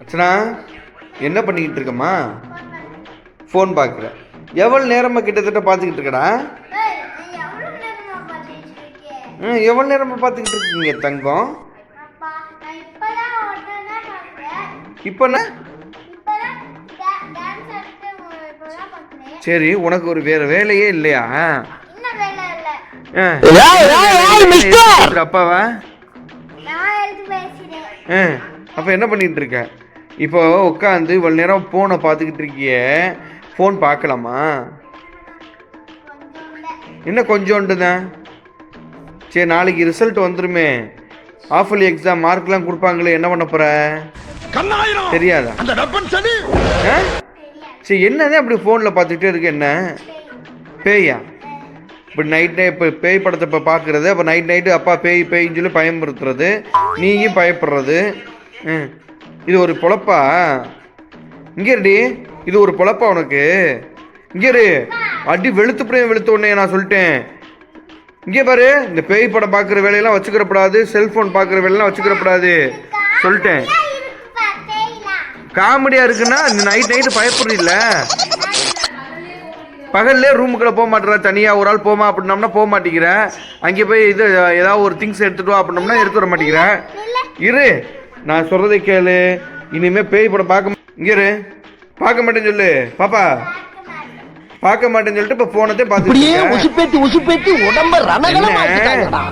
அர்ச்சனா என்ன பண்ணிக்கிட்டு இருக்கம்மா? ஃபோன் பார்க்குற எவ்வளோ நேரமாக கிட்டத்தட்ட பார்த்துக்கிட்டு இருக்கடா? ம் எவ்வளோ நேரமாக பார்த்துக்கிட்டு இருக்கீங்க தங்கம்? அப்பா, நான் இப்பதான் உடனே பார்க்கிறேன். இப்போண்ணா. சரி உனக்கு ஒரு வேறு வேலையே இல்லையா? அப்பாவா? அப்போ என்ன பண்ணிட்டு இருக்க? இப்போ உட்காந்து இவ்வளோ நேரம் ஃபோனை பார்த்துக்கிட்டு இருக்கியே? ஃபோன் பார்க்கலாமா. என்ன கொஞ்சோண்டு தான் சரி நாளைக்கு ரிசல்ட் வந்துருமே. ஆஃபலி எக்ஸாம் மார்க்லாம் கொடுப்பாங்களே என்ன பண்ண போற? தெரியாதா? சரி! என்னதான் அப்படி ஃபோனில் பார்த்துக்கிட்டே இருக்கு என்ன? பேயா? இப்போ நைட் இப்போ பேய் படத்தை இப்போ பார்க்குறது. அப்போ நைட் நைட்டு அப்பா பேய் பேய்ன்னு சொல்லி பயமுறுத்துறது. நீயும் பயப்படுறது. ம். இது ஒரு பொழப்பா? இங்கே இருடி. இது ஒரு பொழப்பா உனக்கு? இங்கே இரு. அடி வெளுத்து புடியும் வெளுத்த உடனே நான் சொல்லிட்டேன். இங்கே பாரு. இந்த பேய் படம் பார்க்குற வேலையெல்லாம் வச்சுக்கிறப்படாது. செல்ஃபோன் பார்க்குற வேலையெல்லாம் வச்சுக்கிறப்படாது. சொல்லிட்டேன். காமெடியாக இருக்குன்னா நைட் நைட்டு பயப்படுறீல்ல பகல்லே ரூமுக்குள்ள போக மாட்டேற தனியா. ஒரு ஆள் போமா அப்படின்னம்னா போக மாட்டேங்கிறேன் அங்கே போய் இது ஏதாவது ஒரு திங்ஸ் எடுத்துட்டு வா அப்படின்னம்னா எடுத்து வர மாட்டேங்கிறேன் இரு. நான் சொல்றதை கேளு. இனிமே பேய் படம் பார்க்க இங்க பார்க்க மாட்டேன்னு சொல்லு. பாப்பா. பார்க்க மாட்டேன்னு சொல்லிட்டு இப்போ போனதே? ஆக்கிட்டாங்கடா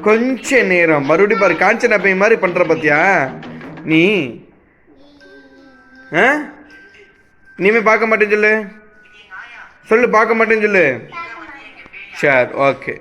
கொஞ்ச நேரம். மறுபடியும் பாரு காஞ்சனா பேய் மாதிரி பண்ற பாத்தியா? நீ. ஆ? இனிமே பார்க்க மாட்டேன்னு சொல்லு. சொல்லு பார்க்க மாட்டேன்னு சொல்லு. சரி ஓகே